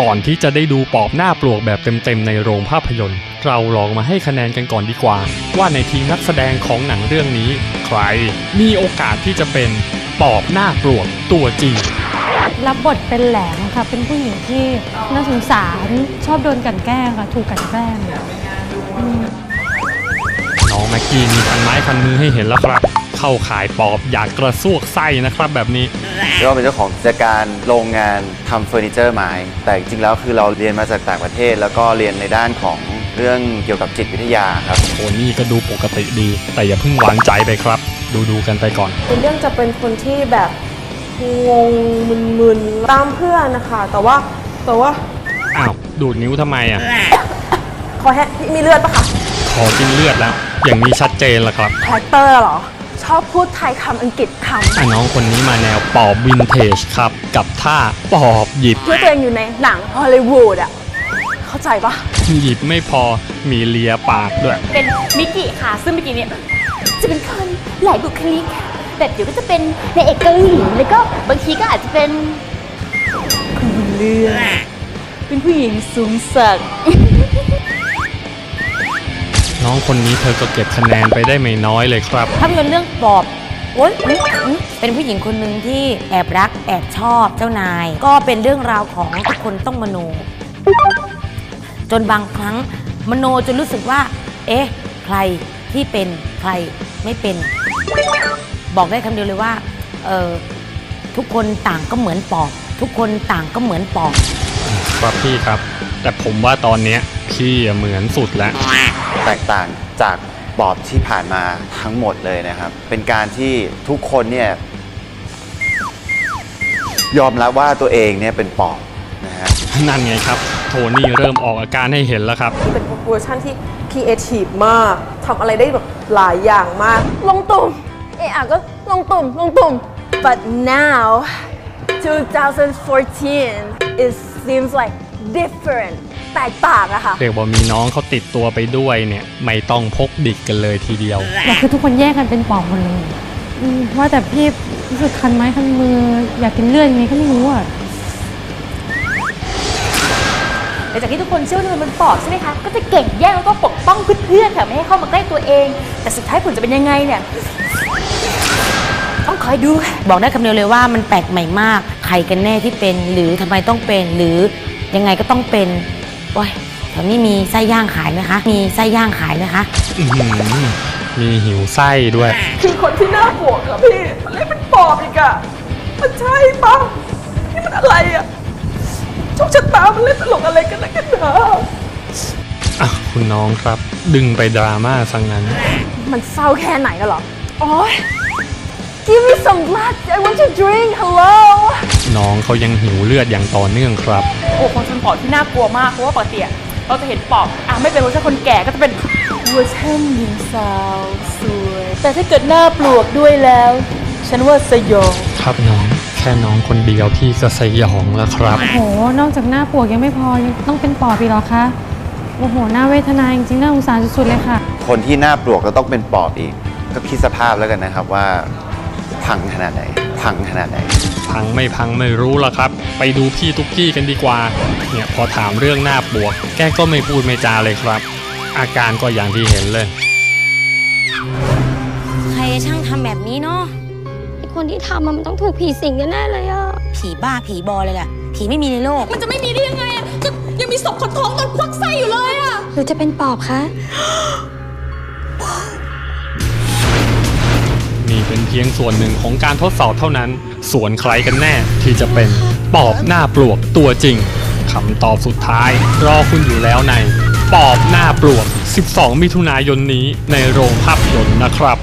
ก่อนที่จะได้ดูปอบหน้าปลวกแบบเต็มๆในโรงภาพยนตร์ เราลองมาให้คะแนนกันก่อนดีกว่า ว่าในทีมนักแสดงของหนังเรื่องนี้ ใครมีโอกาสที่จะเป็นปอบหน้าปลวกตัวจริง รับบทเป็นแหลมค่ะ เป็นผู้หญิงที่น่าสงสารชอบโดนกลันแกล้งค่ะ ถูกกลันแกล้งอืมน้องแม็กกี้มีคันไม้คันมือให้เห็นแล้วครับ เข้าขายปอบอยากกระซวกไส้นะครับแบบนี้ ก็เป็นเจ้าของกิจการโรงงานทำเฟอร์นิเจอร์ไม้ แต่จริงๆแล้วคือเราเรียนมาจากต่างประเทศ แล้วก็เรียนในด้านของเรื่องเกี่ยวกับจิตวิทยาครับโทนี่ก็ดูปกติดี แต่อย่าเพิ่งวางใจไปครับ ดูดูๆกันไปก่อนในเรื่องจะเป็นคนที่แบบงงมึนๆตามเพื่อนนะคะแต่ว่าแต่ว่าอ้าวดูดนิ้วทำไมอะ ขอแฮะมีเลือดปะคะขอกินเลือดแล้ว อย่างนี้ชัดเจนแล้วครับคาแรคเตอร์เหรอ ชอบพูดไทยคำอังกฤษคอะน้องคนนี้มาแนวปอบวินเทจครับ กับท่าปอบหยิบำที่ตัวเองอยู่ในหนังฮอลลีวูดอะเข้าใจปะหยิบไม่พอมีเลียปากด้วย เป็นมิกิค่ะ ซึ่งมิกิเนี่ยจะเป็นคนหลายบุคลิกค่ะแบบเดี๋ยวก็จะเป็นนายเอกเกาหลีแล้วก็บางทีก็อาจจะเป็นคุณเลือเป็นผู้หญิงสูงสักดิ์น้ องคนนี้เธอก็เก็บคะแนนไปได้ไม่น้อยเลยครับ ภาพยนตร์เรื่องปอบโอ๊ยอุ๊ยอุ๊ยเป็นผู้หญิงคนหนึ่งที่แอบรักแอบชอบเจ้านาย ก็เป็นเรื่องราวของทุกคนต้องมโน จนบางครั้งมโนจนรู้สึกว่า เอ๊ะ ใครที่เป็นใครไม่เป็น บอกได้คำเดียวเลยว่าเออทุกคนต่างก็เหมือนปอบ ทุกคนต่างก็เหมือนปอบ ครับพี่ครับ แต่ผมว่าตอนเนี้ยพี่อะเหมือนสุดแล้ว แตกต่างจากปอบที่ผ่านมาทั้งหมดเลยนะครับ เป็นการที่ทุกคนเนี่ยยอมรับว่าตัวเองเนี่ยเป็นปอบนะฮะ นั่นไงครับ โทนี่เริ่มออกอาการให้เห็นแล้วครับ เป็นเวอร์ชันที่ครีเอทีฟมากทำอะไรได้แบบหลายอย่างมาก ลงตุ่มเอะอะก็ลงตุ่มลงตุ่ม but now 2014 it seems like different แตกต่างอะค่ะเรียกว่ามีน้องเขาติดตัวไปด้วยเนี่ยไม่ต้องพกดิกกันเลยทีเดียว แต่คือทุกคนแยกกันเป็นปอบหมดเลยอืมว่าแต่พี่รู้สึกคันไม้คันมือ อยากกินเลือดยังไงก็ไม่รู้อะ หลังจากที่ทุกคนเชื่อว่ามันเป็นปอบใช่ไหมคะ ก็จะเก่งแย่งแล้วก็ปกป้องเพื่อนๆค่ะไม่ให้เข้ามาใกล้ตัวเอง แต่สุดท้ายผลจะเป็นยังไงเนี่ย ต้องคอยดูค่ะ บอกได้คำเดียวเลยว่ามันแปลกใหม่มาก ใครกันแน่ที่เป็น หรือทำไมต้องเป็น หรือยังไงก็ต้องเป็น โอ้ยแถวนี้มีไส้ย่างขายไหมคะ มีไส้ย่างขายไหมคะอื้อหือมีหิวไส้ด้วย คือคนที่น่าบวกอะพี่มันเล่นเป็นปอบอีกอะมันใช่ปะนี่มันอะไรอะโชคชะตามันเล่นตลกอะไรกันนะกันหนาอะ คุณน้องครับ ดึงไปดราม่าสังนั้น มันเศร้าแค่ไหนกันเหรอ โอ๊ย Give me some blood I want to drink hello น้องเขายังหิวเลือดอย่างต่อเนื่องครับโอ้คนชนปอบที่น่ากลัวมากเพราะว่าปกติอะเราจะเห็นปอบอะไม่เป็นเวอร์ชันคนแก่ก็จะเป็นเวอร์ชันหญิงสาวสวย แต่ถ้าเกิดหน้าปลวกด้วยแล้ว ฉันว่าสยองครับน้องแค่น้องคนเดียวพี่ก็สยองแล้วครับ โห นอกจากหน้าปวกยังไม่พอยังต้องเป็นปอบอีกเหรอคะ โอ้โหน่าเวทนาจริงๆน่าสงสารสุดๆเลยค่ะ คนที่หน้าปลวกก็ต้องเป็นปอบอีก ก็คิดสภาพแล้วกันนะครับว่าพังขนาดไหนพังขนาดไหน พังไม่พังไม่รู้ละครับ ไปดูพี่ตุ๊กกี้กันดีกว่า เนี่ยพอถามเรื่องหน้าปวก แกก็ไม่พูดไม่จาเลยครับ อาการก็อย่างที่เห็นเลย ใครช่างทำแบบนี้เนาะไอ้คนที่ทำอะมันต้องถูกผีสิงแน่ๆเลยอะผีบ้าผีบอเลยล่ะ ผีไม่มีในโลก มันจะไม่มีได้ยังไงอะก็ยังมีศพคนท้องโดนควักไส้อยู่เลยอะหรือจะเป็นปอบคะ นี่เป็นเพียงส่วนหนึ่งของการทดสอบเท่านั้น ส่วนใครกันแน่ที่จะเป็นปอบหน้าปลวกตัวจริงคำตอบสุดท้าย รอคุณอยู่แล้วใน ปอบหน้าปลวก 12 มิถุนายนนี้ในโรงภาพยนตร์นะครับ